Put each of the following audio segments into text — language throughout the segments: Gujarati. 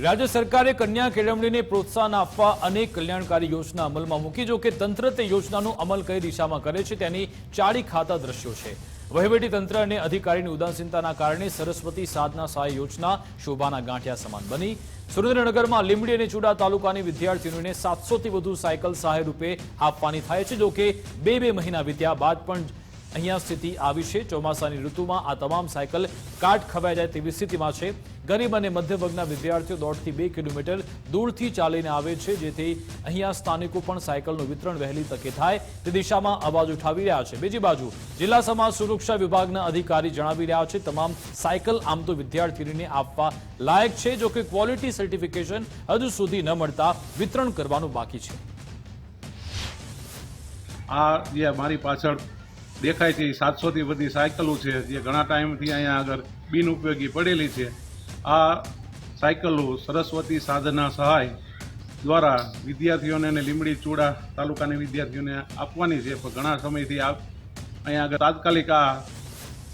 રાજ્ય સરકારે કન્યા કેળવણીને પ્રોત્સાહન આપવા અનેક કલ્યાણકારી યોજના અમલમાં મૂકી. જો કે તંત્ર તે યોજનાનો અમલ કઈ દિશામાં કરે છે તેની ચાળી ખાતા દ્રશ્યો છે. વહીવટી તંત્ર અને અધિકારીની ઉદાસીનતાના કારણે સરસ્વતી સાધના સહાય યોજના શોભાના ગાંઠિયા સમાન બની. સુરેન્દ્રનગરમાં લીંબડી અને ચુડા તાલુકાની વિદ્યાર્થીઓને સાતસોથી વધુ સાયકલ સહાય રૂપે આપવાની થાય છે. જો કે બે બે મહિના વીત્યા બાદ પણ અહીંયા સ્થિતિ આવી છે. ચોમાસાની ઋતુમાં આ તમામ સાયકલ કાટ ખવાઈ જાય તેવી સ્થિતિમાં છે. ગરીબ અને મધ્ય વર્ગના વિદ્યાર્થીઓ દોઢથી બે કિલોમીટર દૂરથી ચાલીને આવે છે, જેથી અહીંયા સ્થાનિકો પણ સાયકલનું વિતરણ વહેલી તકે થાય. તે દિશામાં અવાજ ઉઠાવી રહ્યા છે. બીજી બાજુ, જિલ્લા સમાજ સુરક્ષા વિભાગના અધિકારી જણાવી રહ્યા છે, તમામ સાયકલ આમ તો વિદ્યાર્થીનીને આપવા લાયક છે, જો કે ક્વોલિટી સર્ટિફિકેશન હજુ સુધી ન મળતા વિતરણ કરવાનું બાકી છે. આ જે મારી પાછળ દેખાય છે સાતસોથી બધી સાયકલો છે, જે ઘણા ટાઈમથી અહીંયા આગળ બિનઉપયોગી પડેલી છે. આ સાયકલો સરસ્વતી સાધના સહાય દ્વારા વિદ્યાર્થીઓને અને લીંબડી ચૂડા તાલુકાની વિદ્યાર્થીઓને આપવાની છે. પણ ઘણા સમયથી આ અહીંયા આગળ તાત્કાલિક આ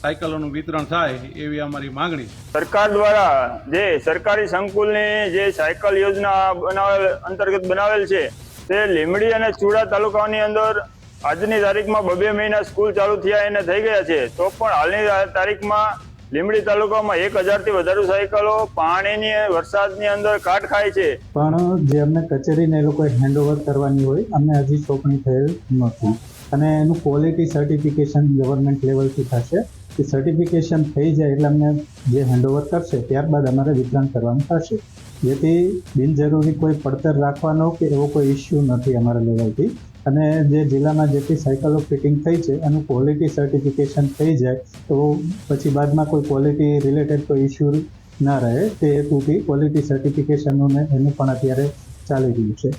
સાયકલોનું વિતરણ થાય એવી અમારી માંગણી સરકાર દ્વારા જે સરકારી સંકુલની જે સાયકલ યોજના બનાવેલ અંતર્ગત બનાવેલ છે, તે લીમડી અને ચૂડા તાલુકાની અંદર આજની તારીખમાં બબે મહિના સ્કૂલ ચાલુ થયા એને થઈ ગયા છે. તો પણ હાલની તારીખમાં લીમડી તાલુકામાં એક હજારથી વધારે સાયકલો પાણીની વરસાદની અંદર કાટ ખાય છે. પણ જે અમને કચેરીને એ લોકોએ હેન્ડઓવર કરવાની હોય, અમને હજી સોંપણી થયેલ નથી. અને એનું ક્વોલિટી સર્ટિફિકેશન ગવર્મેન્ટ લેવલથી થશે. એ સર્ટિફિકેશન થઈ જાય એટલે અમને જે હેન્ડઓવર કરશે, ત્યારબાદ અમારે વિતરણ કરવાનું થશે. જેથી બિનજરૂરી કોઈ પડતર રાખવાનો કે એવો કોઈ ઇસ્યુ નથી અમારા લેવલથી અને જે જિલ્લામાં જેટલી સાયકલો ફિટિંગ થઈ છે, એનું ક્વોલિટી સર્ટિફિકેશન થઈ જાય, તો પછી બાદમાં કોઈ ક્વોલિટી રિલેટેડ કોઈ ઇસ્યુ ના રહે, તે હેતુથી ક્વોલિટી સર્ટિફિકેશનનું ને એનું પણ અત્યારે ચાલી રહ્યું છે.